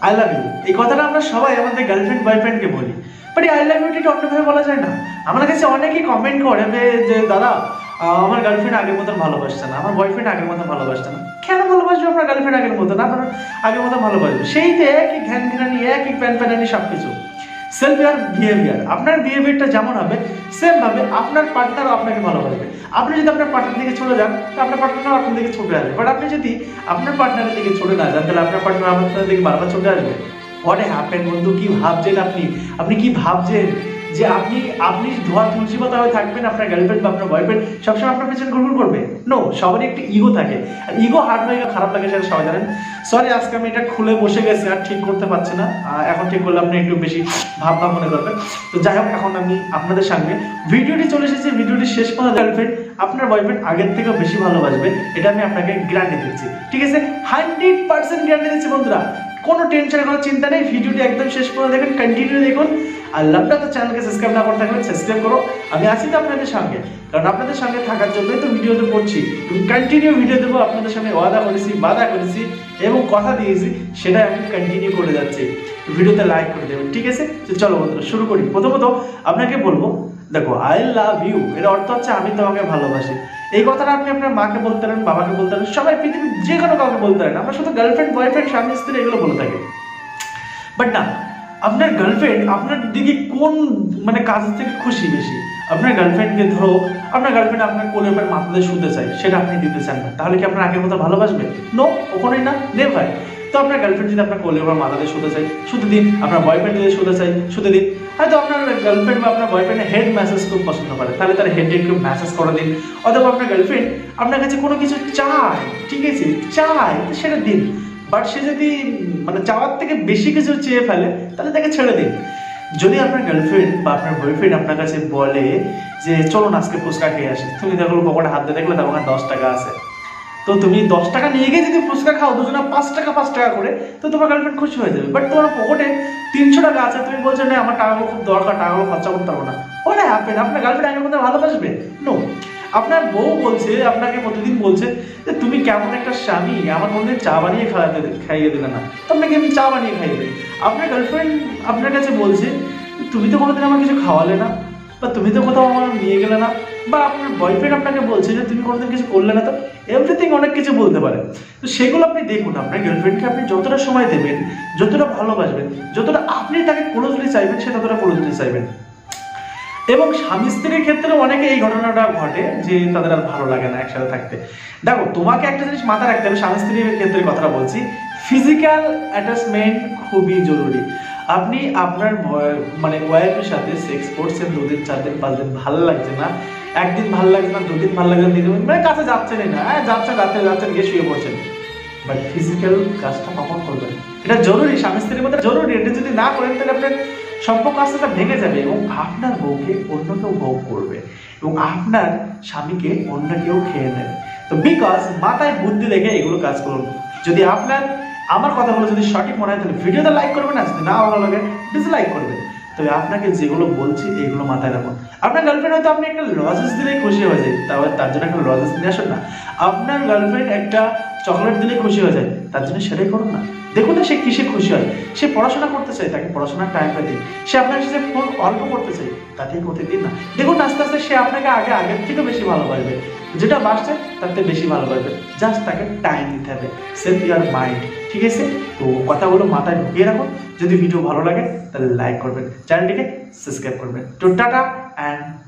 I love you এই কথাটা আমরা সবাই আমাদের গার্লফ্রেন্ড বয়ফ্রেন্ডকে বলি। বাট আই লাভ ইউটা অন্যভাবে বলা যায় না। আমার কাছে অনেকেই কমেন্ট করে যে- যে, দাদা আমার গার্লফ্রেন্ড আগের মতন ভালোবাসছে না। আমার বয়ফ্রেন্ড আগের মতন ভালোবাসছে না। কেন ভালোবাসবে আপনার গার্লফ্রেন্ড আগের মতন আপনার আগের মতন ভালোবাসবে। সেই তো একই ঘ্যান ঘেরানি একই প্যান প্যানানি সব কিছু সেলফ ইয়ার বিহেভিয়ার আপনার বিহেভিয়ারটা যেমন হবে সেমভাবে আপনার পার্টনারও আপনাকে ভালোবাসবে আপনি যদি আপনার পার্টনার দিকে চলে যান, তো আপনার পার্টনারও আপনার দিকে ছুটে আসবে। বাট আপনি যদি আপনার পার্টনারের দিকে ছুটে না যান, তাহলে আপনার পার্টনার আপনার দিকে বারবার ছুটে আসবে। হোয়াট হ্যাপেন বন্ধু? কী ভাবছেন আপনি? আপনি কি ভাবছেন? যে আপনি আপনি ধোয়া তুলসী পাতা হয়ে থাকবেন, আপনার গার্লফ্রেন্ড বা আপনার বয়ফ্রেন্ড সবসময় আপনার পেছনে ঘুরঘুর করবে। নো সবারই একটি ইগো থাকে। আর ইগো হার্ট হয়ে খারাপ লাগে সেটা সবাই জানেন। সরি আজকে আমি এটা খুলে বসে গেছি, আর ঠিক করতে পারছি না। এখন ঠিক করলে আপনি একটু বেশি ভাবনা মনে করবেন। তো যাই হোক, এখন আমি আপনাদের সামনে ভিডিওটি চলে এসেছে। ভিডিওটি শেষ পর্যন্ত গার্লফ্রেন্ড আপনার বয়ফ্রেন্ড আগের থেকেও বেশি ভালোবাসবে। এটা আমি আপনাকে গ্যারান্টি দিচ্ছি। ঠিক আছে? হান্ড্রেড পার্সেন্ট গ্যারান্টি দিচ্ছি বন্ধুরা। কোনো টেনশন কোনো চিন্তা নেই, ভিডিওটি একদম শেষ পর্যন্ত দেখেন কন্টিনিউ দেখুন। আর লাভটা তো চ্যানেলকে সাবস্ক্রাইব না করে থাকলে সাবস্ক্রাইব করো। আমি আছি তো আপনাদের সঙ্গে। কারণ আপনাদের সঙ্গে থাকার জন্যই তো ভিডিওতে করছি কন্টিনিউ ভিডিও দেবো, আপনাদের সঙ্গে ওয়াদা করেছি, বাধা করেছি এবং কথা দিয়েছি সেটা আমি কন্টিনিউ করে যাচ্ছি। ভিডিওতে লাইক করে দেবেন, ঠিক আছে? চলো বন্ধুরা, শুরু করি। প্রথমত আপনাকে বলব দেখো আই লাভ ইউ এর অর্থ হচ্ছে আমি তোমাকে ভালোবাসি। এই কথাটা আপনি আপনার মাকে বলতে পারেন, বাবাকে বলতে পারেন, সবাই পৃথিবীর যে কোনো কাউকে বলতে পারেন। আমরা শুধু গার্লফ্রেন্ড বয়ফ্রেন্ড স্বামী, স্ত্রী এগুলো বলে থাকি। বাট না, আপনার গার্লফ্রেন্ড আপনার দিকে কোন মানে কাজ থেকে খুশি বেশি? আপনার গার্লফ্রেন্ডকে ধরো, আপনার গার্লফ্রেন্ড আপনার কোলের উপর মাথাতে শুতে চায়, সেটা আপনি দিতে চান না। তাহলে কি আপনার আগের মতো ভালোবাসবে? নো ওখানেই না নেভার তো আপনার গার্লফ্রেন্ড যদি আপনার কোলের উপর মাথাতে শুতে চাই, শুতে দিন। আপনার বয়ফ্রেন্ড যদি শুতে চাই, শুতে দিন। হয়তো আপনার গার্লফ্রেন্ড বা আপনার বয়ফ্রেন্ড হেড ম্যাসেজ খুব পছন্দ করে। তাহলে তার হেড একটু ম্যাসেজ করে দিন। অথবা আপনার গার্লফ্রেন্ড আপনার কাছে কোনো কিছু চায়, ঠিক আছে? চায় সেটা দিন। বাট সে যদি মানে চাওয়ার থেকে বেশি কিছু চেয়ে ফেলে, তাহলে তাকে ছেড়ে দিন। যদি আপনার গার্লফ্রেন্ড বা আপনার বয়ফ্রেন্ড আপনার কাছে বলে যে চলো না আজকে ফুচকা খেয়ে আসি। তুমি দেখো পকেটে হাত দিয়ে দেখলে তার ওখানে দশ টাকা আছে। তো তুমি দশ টাকা নিয়ে গিয়ে যদি ফুচকা খাও, দুজনে পাঁচ টাকা পাঁচ টাকা করে, তো তোমার গার্লফ্রেন্ড খুশি হয়ে যাবে। বাট তোমার পকেটে তিনশো টাকা আছে, তুমি বলছো, না, আমার টাকাগুলো খুব দরকার, টাকাগুলো খরচা করতে পারব না। ওটা হ্যাপেন আপনার গার্লফ্রেন্ড আগের মধ্যে ভালোবাসবে নো আপনার বউ বলছে, আপনাকে প্রতিদিন বলছে যে, তুমি কেমন একটা স্বামী, আমার মধ্যে চা বানিয়ে খাওয়াতে খাইয়ে দিলে না। তো আপনাকে আমি চা বানিয়ে খাইয়ে দেবে। আপনার গার্লফ্রেন্ড আপনার কাছে বলছে, তুমি তো কোনোদিন আমার কিছু খাওয়ালে না। বা তুমি তো কোথাও আমার নিয়ে গেলে না, বা আপনার বয়ফ্রেন্ড আপনাকে বলছে যে তুমি কোনোদিন কিছু করলে না, তো এভরিথিং অনেক কিছু বলতে পারে। তো সেগুলো আপনি দেখুন, আপনার গার্লফ্রেন্ডকে আপনি যতটা সময় দেবেন, যতটা ভালোবাসবেন, যতটা আপনি তাকে ক্লোজলি চাইবেন, সে ততটা ক্লোজলি চাইবেন। এবং স্বামী স্ত্রীর ক্ষেত্রে অনেকে এই ঘটনাটা ঘটে যে তাদের আর ভালো লাগে না একসাথে থাকতে। দেখো, তোমাকে একটা জিনিস মাথায় রাখতে হবে, স্বামী স্ত্রীর ক্ষেত্রে কথাটা বলছি ফিজিক্যাল অ্যাটাচমেন্ট খুবই জরুরি। আপনি আপনার মানে ওয়াইফের সাথে সেক্স করছেন, দুদিন চার দিন পাঁচ দিন ভালো লাগছে না। একদিন ভালো লাগছে না, দুদিন ভালো লাগছে দিন মানে কাছে যাচ্ছেনই না। হ্যাঁ যাচ্ছেন রাত্রে যাচ্ছেন গিয়ে শুয়ে পড়ছেন। বাট ফিজিক্যাল কাজটা কখন করবেন? এটা জরুরি, স্বামী স্ত্রীর মধ্যে জরুরি। এটা যদি না করেন, তাহলে আপনার সম্পর্ক আস্তে ভেঙে যাবে এবং আপনার বউকে অন্য কেউ ভোগ করবে এবং আপনার স্বামীকে অন্য কেউ খেয়ে নেবে। তো বিকজ মাথায় বুদ্ধি রেখে এগুলো কাজ করুন। যদি আপনার আমার কথাগুলো যদি সঠিক মনে হয়, তাহলে ভিডিওতে লাইক করবেন না যদি না ভালো লাগে ডিসলাইক করবেন। তবে আপনাকে যেগুলো বলছি, এগুলো মাথায় রাখুন। আপনার গার্লফ্রেন্ড হয়তো আপনি একটা লজেস দিলেই খুশি হয়ে যায় তাহলে তার জন্য একটা লজেস নিয়ে আসুন না। আপনার গার্লফ্রেন্ড একটা চকলেট দিলেই খুশি হয়ে যায়। তার জন্য সেটাই করুন না। দেখুন না সে কিসে খুশি হয়। সে পড়াশোনা করতে চায়, তাকে পড়াশোনার টাইমটা দিন। সে আপনার সাথে ফোন অল্প করতে চায় তাতেই করতে দিন না। দেখুন, আস্তে আস্তে সে আপনাকে আগে, আগের থেকে বেশি ভালোবাসবে। যেটা বাসছে থেকে বেশি ভালোবাসবে। জাস্ট তাকে টাইম দিতে হবে। সেলফ ইয়ার মাইন্ড ঠিক আছে? তো কথাগুলো মাথায় ঢুকিয়ে রাখুন। যদি ভিডিও ভালো লাগে, তাহলে লাইক করবেন। চ্যানেলটিকে সাবস্ক্রাইব করবেন। তো টাটা অ্যান্ড